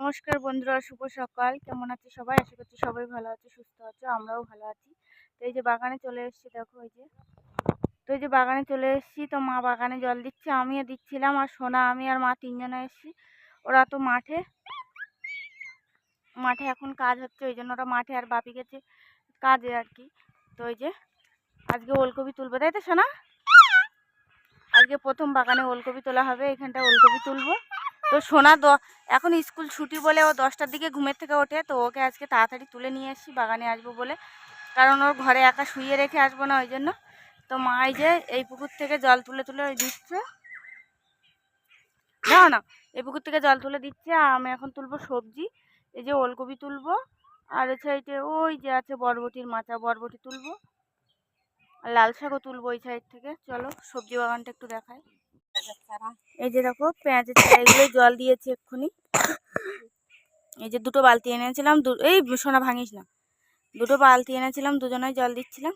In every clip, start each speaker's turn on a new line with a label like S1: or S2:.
S1: নমস্কার বন্ধুরা, শুভ সকাল। কেমন আছে সবাই? আশা করছি সবাই ভালো আছে, সুস্থ আছে, আমরাও ভালো আছি। তো এই যে বাগানে চলে এসেছি, দেখো এই যে। তো এই যে বাগানে চলে এসেছি, তো মা বাগানে জল দিচ্ছে, আমিও দিচ্ছিলাম, আর সোনা, আমি আর মা তিনজনে এসেছি। ওরা তো মাঠে। মাঠে এখন কাজ হচ্ছে, ওই জন্য ওরা মাঠে আর বাপি গেছে কাজে আর কি। তো ওই যে, আজকে ওলকপি তুলবো, তাই তো সোনা? আজকে প্রথম বাগানে ওলকপি তোলা হবে এখানটা ওলকপি তুলবো। তো সোনা দ, এখন স্কুল ছুটি বলে ও দশটার দিকে ঘুমের থেকে ওঠে, তো ওকে আজকে তাড়াতাড়ি তুলে নিয়ে এসেছি বাগানে আসব বলে। কারণ ওর ঘরে একা শুয়ে রেখে আসব না ওই জন্য। তো মা এই যে এই পুকুর থেকে জল তুলে তুলে ওই দিচ্ছে। না না এই পুকুর থেকে জল তুলে দিচ্ছে, আমি এখন তুলবো, সবজি, এই যে ওলকপি তুলবো, আর সাইডে ওই যে আছে বরবটির মাচা, বরবটি তুলবো। আর লাল শাকও তুলবো ওই সাইড থেকে, চলো সবজি বাগানটা একটু দেখাই। এই যে দেখো, পেঁয়াজের চারা এগুলো জল দিয়েছি এক্ষুনি। এই যে দুটো বালতি এনেছিলাম এই সোনা ভাঙিস না। দুটো বালতি এনেছিলাম, দুজনাই জল দিচ্ছিলাম।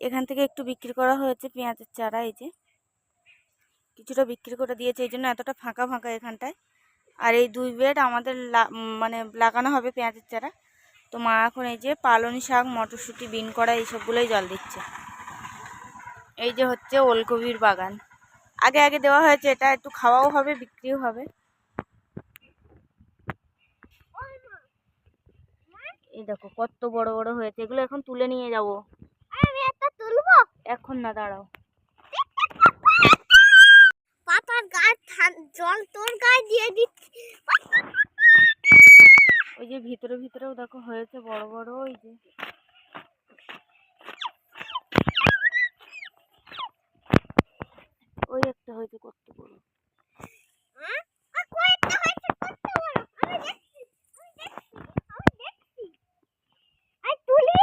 S1: এখান থেকে একটু বিক্রি করা হয়েছে পেঁয়াজের চারা, এই যে। কিছুটা বিক্রি করে দিয়েছে, এই জন্য এতটা ফাঁকা ফাঁকা এখানটায়। আর এই দুই বেড আমাদের মানে লাগানো হবে পেঁয়াজের চারা। তো মা এখন এই যে পালং শাক, মটরশুঁটি, বিন করা এইসবগুলোই জল দিচ্ছে। এই যে হচ্ছে ওলকপির বাগান। আগে আগে দেওয়া হয়েছে এটা একটু খাওয়াও হবে বিক্রিও হবে। এই দেখো কত বড় বড় হয়েছে এগুলো এখন তুলে নিয়ে যাব।
S2: আমি একটা তুলবো
S1: এখন না দাঁড়াও।
S2: পাতার গায়ে জল তোর গায়ে দিয়ে দিচ্ছি।
S1: ওই যে ভিতরে ভিতরেও দেখো হয়েছে বড় বড় ওই যে। ওই একটা হয়েছে কত বড়
S2: হ্যাঁ? তুলি?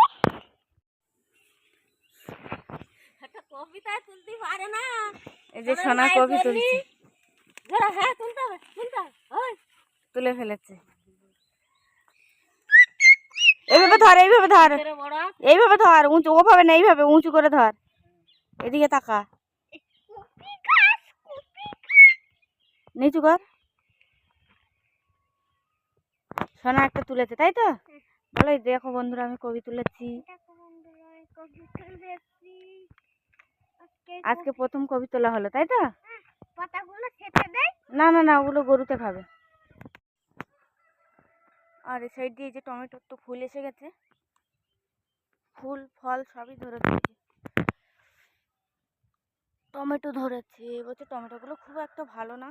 S2: একটা কবিতায় তুলতে পারে না।
S1: এই যে সোনা কবি তুলছে।
S2: যারা তুলতে হবে তুলতে হবে। ওই।
S1: তুলে ফেলেছে। এইভাবে ধর এইভাবে ধর
S2: বড়।
S1: এইভাবে ধর উঁচু ওভাবে না এইভাবে উঁচু করে ধর। এদিকে তাকা। নিচু কর সোনা একটা তুলেছে তাই তো? বলো দেখো বন্ধুরা আমি কবি তুলেছি।
S2: আজকে
S1: প্রথম কবি তোলা হলো তাই তো?
S2: দেয়।
S1: না না না ওগুলো গরুতে খাবে। আর এই সাইড দিয়ে যে টমেটোর তো ফুল এসে গেছে। ফুল ফল সবই ধরেছে। টমেটো ধরেছে এবছর টমেটোগুলো খুব একটা ভালো না।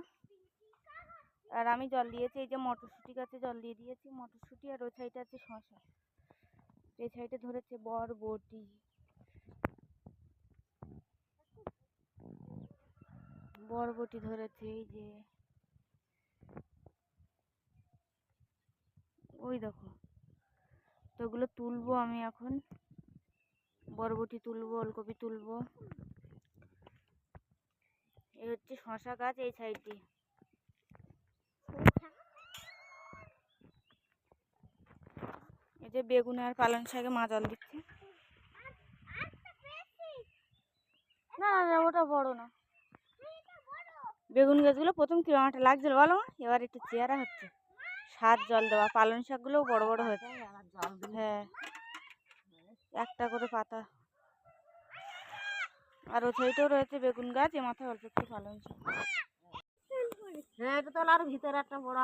S1: আর আমি জল দিয়েছি, এই যে মটরশুঁটি গাছে জল দিয়ে দিয়েছি। মটরশুঁটি আর ওই সাইডে আছে শশা এই সাইডে ধরেছে বরবটি বরবটি ধরেছে, এই যে। ওই দেখো। তো ওগুলো তুলবো আমি এখন। বরবটি তুলবো, ওলকপি তুলবো। এই হচ্ছে শশা গাছ এই সাইড। এই যে বেগুন আর পালং শাকে মা জল দিচ্ছে। না না না ওটা বড় না। বেগুন গাছগুলো প্রথম কিরম একটা লাগছিল বলো এবার একটু চেয়ারা হচ্ছে। সাত জল দেওয়া পালং শাকগুলোও বড় বড় হয়েছে হ্যাঁ। একটা করে পাতা। আর ও সাইডেও রয়েছে বেগুন গাছ এ মাথায় অল্প একটু পালং শাক।
S2: হ্যাঁ এটা আর ভিতরে একটা বড়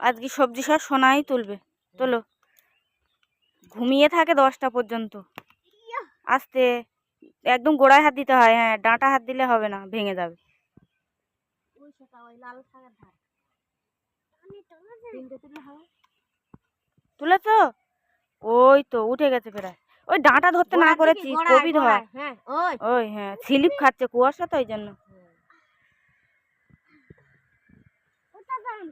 S1: আজকে সবজি সব সোনাই তুলবে। তোলো। ঘুমিয়ে থাকে দশটা পর্যন্ত। আস্তে একদম গোড়ায় হাত দিতে হয় হ্যাঁ ডাঁটা হাত দিলে হবে না ভেঙে যাবে।
S2: তুলে
S1: তুলেছ? ওই তো উঠে গেছে প্রায়। ওই ডাঁটা ধরতে না করেছি কবি ধর
S2: হ্যাঁ। ওই।
S1: ওই হ্যাঁ স্লিপ খাচ্ছে কুয়াশা তো ওই জন্য
S2: ওটা দাম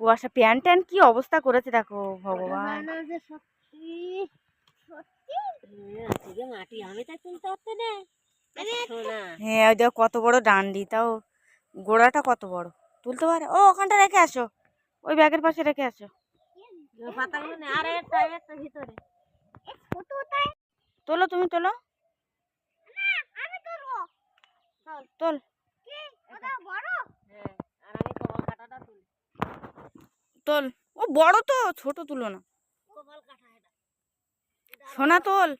S1: কুয়াশা প্যান ট্যান কি অবস্থা করেছে দেখো ভগবান।
S2: না যে সত্যি সত্যি? আজকে মাটি আমি তা তুলতে পারতে না। শোনা
S1: হ্যাঁ ওই দেখো কত বড় ডান্ডি তাও গোড়াটা কত বড়। তুলতে পারে? ও ওখানটা রেখে আসো। ওই ব্যাগের পাশে রেখে আসো। তোলো তুমি তোলো।
S2: আমি তুলবো
S1: তোল
S2: কি ওটা বড় হ্যাঁ আর আমি কমল কাটাটা তুলি
S1: তোল। ও বড় তো, ছোট তুলো না। সোনা তোল।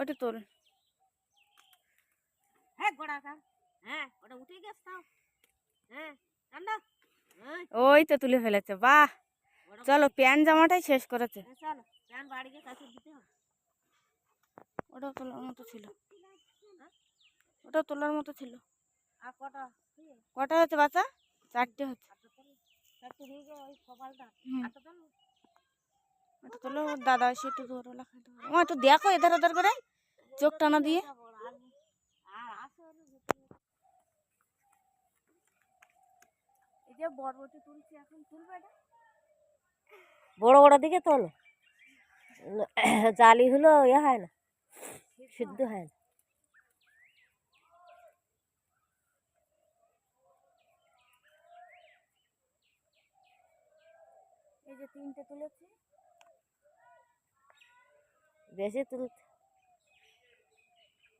S2: ওটা
S1: তোল।
S2: ওটা
S1: ওই তো তুলে ফেলেছে, বাহ। চলো, প্যান্ট জামাটাই শেষ করেছে। ওটাও তোলার মতো ছিল। ওটাও তোলার মতো ছিল।
S2: কটা
S1: হচ্ছে বাচ্চা? চারটে হচ্ছে।
S2: তো
S1: এটা তোলো দাদা এসে একটু ধরো লাগাতে হবে ও একটু দেখো এধার ওধার করে চোখ টানা দিয়ে।
S2: আর আছে ওর ভিতরে।
S1: এই যে বরবটি তুলছি এখন তুলবে এটা?
S2: বড় বড় দিকে তোলো। জালি হলো ইয়ে হয় না সিদ্ধ হয় না।
S1: এই যে তিনটে তুলেছি।
S2: বেশি তুলতে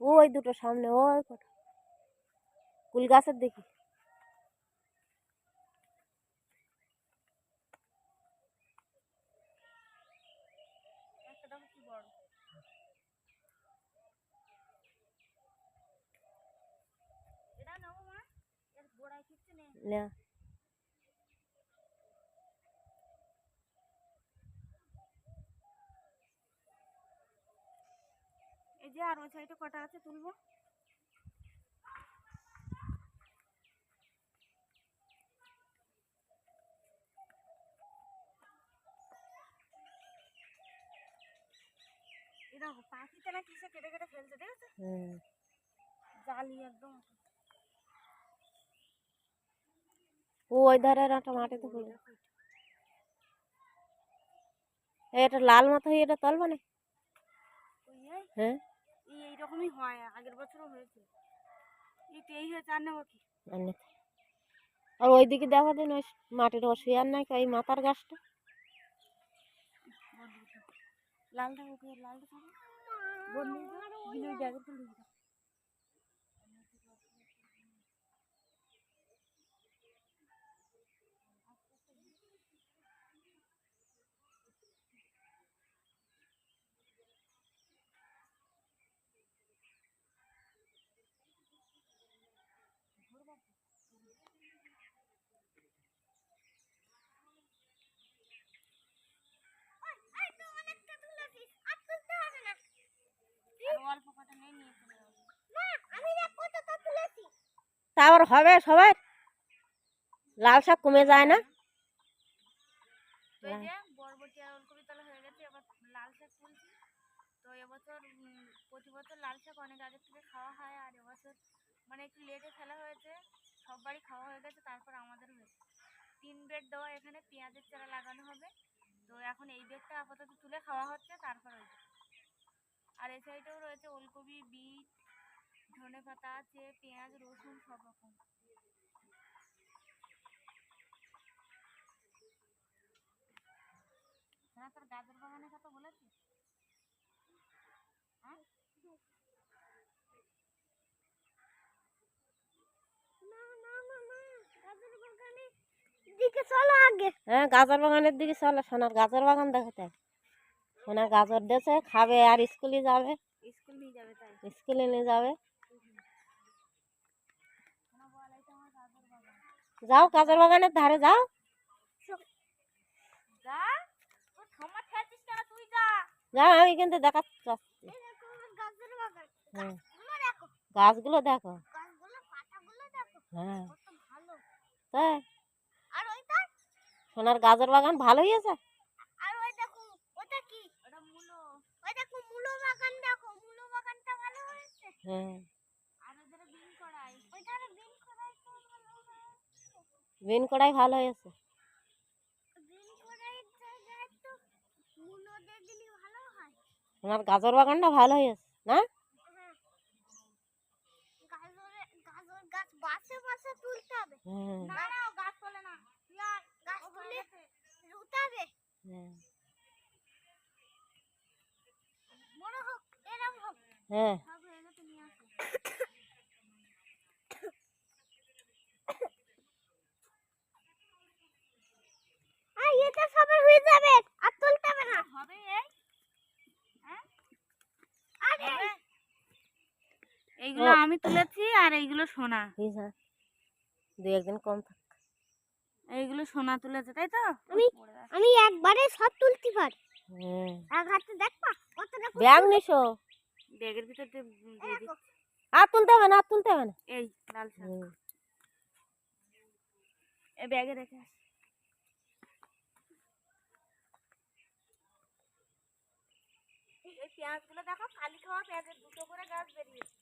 S2: ওই দুটো সামনে ওই কটা। কুল গাছের দেখি। না।
S1: যে আর ওই সাইডে কটা আছে তুলবো? এই দেখো পাখিটা না কিসে কেটে কেটে ফেলছে দেখেছ
S2: হুম।
S1: জালি একদম।
S2: ওই ধারে একটা মাটিতে পড়ে। এটা লাল মতো হয়ে এটা তলবা না?
S1: ওই এই?
S2: হ্যাঁ?
S1: এই এইরকমই হয় আগের বছরও হয়েছে। এই তো এই হয়েছে আর নেব কি?
S2: আর ওইদিকে দেখা দিন ওই মাটির আর নাই ওই মাথার গাছটা।
S1: লালটা লালটা থাকে বন্ধু বিলুই ব্যাগের তুলে দিতে আর অল্প কটা নেই নিয়ে চলে যাব
S2: তা আবার হবে সবাই? লাল শাক কমে যায় না?
S1: আর মানে খাওয়া হয়ে গেছে, তারপর আমাদের তিন বেড দেওয়া এখানে, পেঁয়াজের চারা লাগানো হবে। তো এখন এই বেডটা আপাতত তুলে খাওয়া হচ্ছে, তারপর আর সাইডেও রয়েছে ওলকপি, বিট ধনে পাতা আছে পেঁয়াজ রসুন সব রকম। হ্যাঁ তোর গাজর বাগানের কথা বলেছি হ্যাঁ?
S2: দিকে চলো হ্যাঁ গাজর বাগানের দিকে চলো সোনার গাজর বাগান দেখাতে। সোনা গাজর দিয়েছে খাবে আর স্কুলে যাবে।
S1: স্কুল নিয়ে যাবে
S2: স্কুলে নিয়ে যাবে
S1: শোনা বল এইটা আমার গাজর বাগান
S2: যাও গাজর বাগানের ধারে যাও। যাও আমি কিন্তু দেখাচ্ছি হ্যাঁ। গাছগুলো দেখো। হ্যাঁ। তাই? সোনার গাজর বাগান ভালো হয়েছে।
S1: আর বিন কড়াই ভালো হয়েছে।
S2: বিন কড়াই
S1: জায়গায় তো মুলো দিয়ে দিলে ভালো হয়।
S2: সোনার গাজর বাগানটা ভালো হয়েছে না?
S1: হ্যাঁ গাজরে গাজর গাছ বাসে বাসে তুলতে হবে
S2: হ্যাঁ
S1: না না ও গাছ তোলে না ইয়ার গাছ তুলে উঠাবে
S2: হ্যাঁ
S1: বড় হোক এরম হোক
S2: হ্যাঁ
S1: সব হয়ে গেছে নিয়ে আসো এইগুলো
S3: ও।
S1: আমি তুলেছি আর এইগুলো সোনা।
S3: আছে একদিন কম থাক।
S1: এইগুলো সোনা তুলেছে তাই তো?
S2: আমি- আমি একবারে সব তুলতে পারি এক হাতে দেখবা কতটা
S3: ব্যাগ নিছো?
S1: ব্যাগের ভিতর
S3: আর তুলতে হবে না আর তুলতে হবে না।
S1: এই লাল শাক। এই ব্যাগে রেখে আস। এই পেঁয়াজগুলো দেখো খালি খাওয়া পেঁয়াজের দুটো করে গাছ বেরিয়েছে।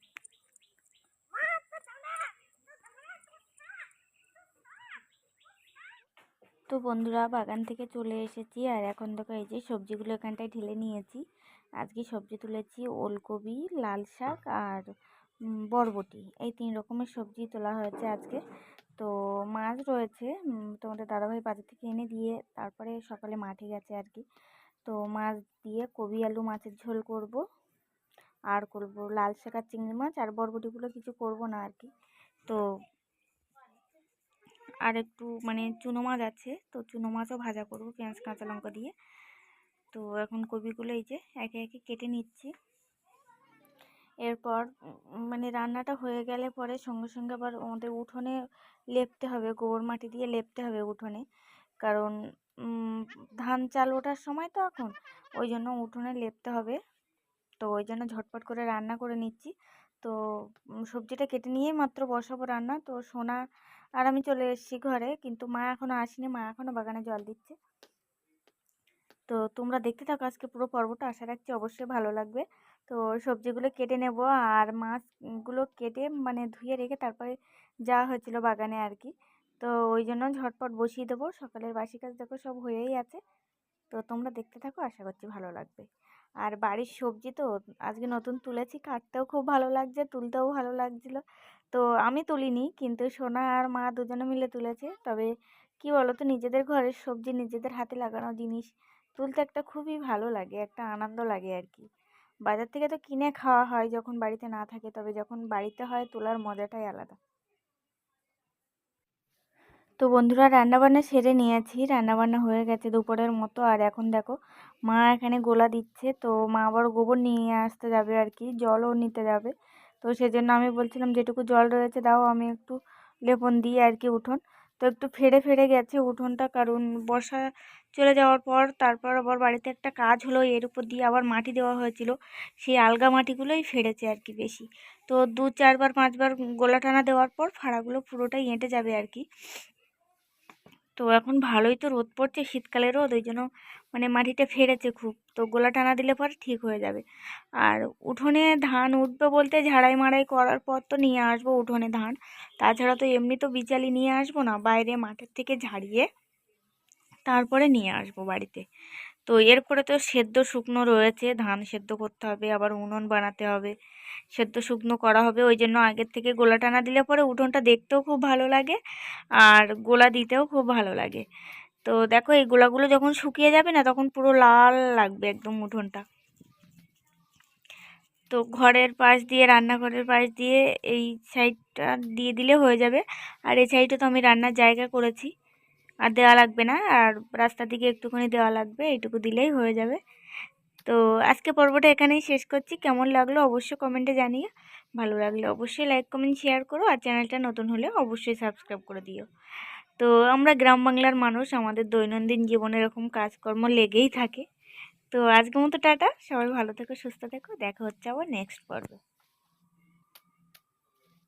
S1: তো বন্ধুরা বাগান থেকে চলে এসেছি আর এখন দেখো এই যে সবজিগুলো এখানটায় ঢেলে নিয়েছি। আজকে সবজি তুলেছি ওলকপি, লাল শাক আর বরবটি। এই তিন রকমের সবজি তোলা হয়েছে আজকে। তো মাছ রয়েছে তোমাদের দাদাভাই বাজার থেকে এনে দিয়ে তারপরে সকালে মাঠে গেছে আর কি। তো মাছ দিয়ে কবি আলু মাছের ঝোল করব। আর করব লাল শাক আর চিংড়ি মাছ। আর বরবটিগুলো কিছু করব না আর কি। তো আর একটু মানে চুনো মাছ আছে, তো চুনো মাছও ভাজা করব পেঁয়াজ, কাঁচা লঙ্কা দিয়ে। তো এখন কপিগুলো এই যে একে একে কেটে নিচ্ছি। এরপর মানে রান্নাটা হয়ে গেলে পরে সঙ্গে সঙ্গে আবার আমাদের উঠোনে লেপতে হবে, গোবর মাটি দিয়ে লেপতে হবে উঠোনে। কারণ ধান চাল ওঠার সময় তো এখন, ওই জন্য উঠোনে লেপতে হবে। তো ওই জন্য ঝটপট করে রান্না করে নিচ্ছি। তো সবজিটা কেটে নিয়েই মাত্র বসাবো রান্না। তো সোনা আর আমি চলে এসেছি ঘরে, কিন্তু মা এখনও আসেনি, মা এখনও বাগানে জল দিচ্ছে। তো তোমরা দেখতে থাকো আজকে পুরো পর্বটা, আশা রাখছি অবশ্যই ভালো লাগবে। তো সবজিগুলো কেটে নেব আর মাছগুলো কেটে মানে ধুয়ে রেখে তারপরে যাওয়া হয়েছিল বাগানে আর কি। তো ওই জন্য ঝটপট বসিয়ে দেবো, সকালের বাসি কাজ দেখো সব হয়েই আছে। তো তোমরা দেখতে থাকো, আশা করছি ভালো লাগবে। আর বাড়ির সবজি তো আজকে নতুন তুলেছি, কাটতেও খুব ভালো লাগছে, তুলতেও ভালো লাগছিল। তো আমি তুলিনি। কিন্তু সোনা আর মা দুজনে মিলে তুলেছে। তবে কি বলো তো নিজেদের ঘরের সবজি নিজেদের হাতে লাগানো জিনিস তুলতে একটা খুবই ভালো লাগে, একটা আনন্দ লাগে আর কি বাজার থেকে তো কিনে খাওয়া হয় যখন বাড়িতে না থাকে, তবে যখন বাড়িতে হয় তোলার মজাটাই আলাদা। তো বন্ধুরা, রান্নাবান্না সেরে নিয়েছি। রান্নাবান্না হয়ে গেছে দুপুরের মতো। আর এখন দেখো, মা এখানে গোলা দিচ্ছে। তো মা আবার গোবর নিয়ে আসতে যাবে আর কি জলও নিতে যাবে। তো সেজন্য আমি বলছিলাম, যেটুকু জল রয়েছে দাও, আমি একটু লেপন দিই আর কি উঠোন। তো একটু ফেড়ে ফেড়ে গেছে উঠোনটা, কারণ বর্ষা চলে যাওয়ার পর, তারপর আবার বাড়িতে একটা কাজ হলো, এর উপর দিয়ে আবার মাটি দেওয়া হয়েছিল। সেই আলগা মাটিগুলোই ফেড়েছে আর কি বেশি। তো দু, চারবার, পাঁচবার গোলা টানা দেওয়ার পর ফাড়াগুলো পুরোটাই এঁটে যাবে আর কি। তো এখন ভালোই তো রোদ পড়ছে, শীতকালে রোদ, ওই জন্য মানে মাটিটা ফেড়েছে খুব। তো গোলা টানা দিলে পরে ঠিক হয়ে যাবে। আর উঠোনে ধান উঠবে বলতে ঝাড়াই মাড়াই করার পর তো নিয়ে আসব উঠোনে ধান। তাছাড়া তো এমনি তো বিচালি নিয়ে আসব না, বাইরে মাঠের থেকে ঝাড়িয়ে তারপরে নিয়ে আসব বাড়িতে। তো এরপরে তো সেদ্ধ শুকনো রয়েছে, ধান সেদ্ধ করতে হবে, আবার উনুন বানাতে হবে। সেদ্ধ শুকনো করা হবে, ওই জন্য আগের থেকে গোলা টানা দিলে পরে উঠোনটা দেখতেও খুব ভালো লাগে, আর গোলা দিতেও খুব ভালো লাগে। তো দেখো, এই গোলাগুলো যখন শুকিয়ে যাবে না, তখন পুরো লাল লাগবে একদম উঠোনটা। তো ঘরের পাশ দিয়ে, রান্নাঘরের পাশ দিয়ে এই সাইডটা দিয়ে দিলে হয়ে যাবে। আর এই সাইডে তো আমি রান্নার জায়গা করেছি। আর দেওয়া লাগবে না, আর রাস্তা দিকে একটুখানি দেওয়া লাগবে, এইটুকু দিলেই হয়ে যাবে। তো আজকে পর্বটা এখানেই শেষ করছি। কেমন লাগল অবশ্যই কমেন্টে জানিয়ে ভালো লাগলে অবশ্যই লাইক, কমেন্ট, শেয়ার করো। আর চ্যানেলটা নতুন হলে অবশ্যই সাবস্ক্রাইব করে দিও। তো আমরা গ্রাম বাংলার মানুষ, আমাদের দৈনন্দিন জীবনে এরকম কাজকর্ম লেগেই থাকে। তো আজকের মতো টাটা, সবাই ভালো থেকো, সুস্থ থেকো, দেখা হচ্ছে আবার নেক্সট পর্বে।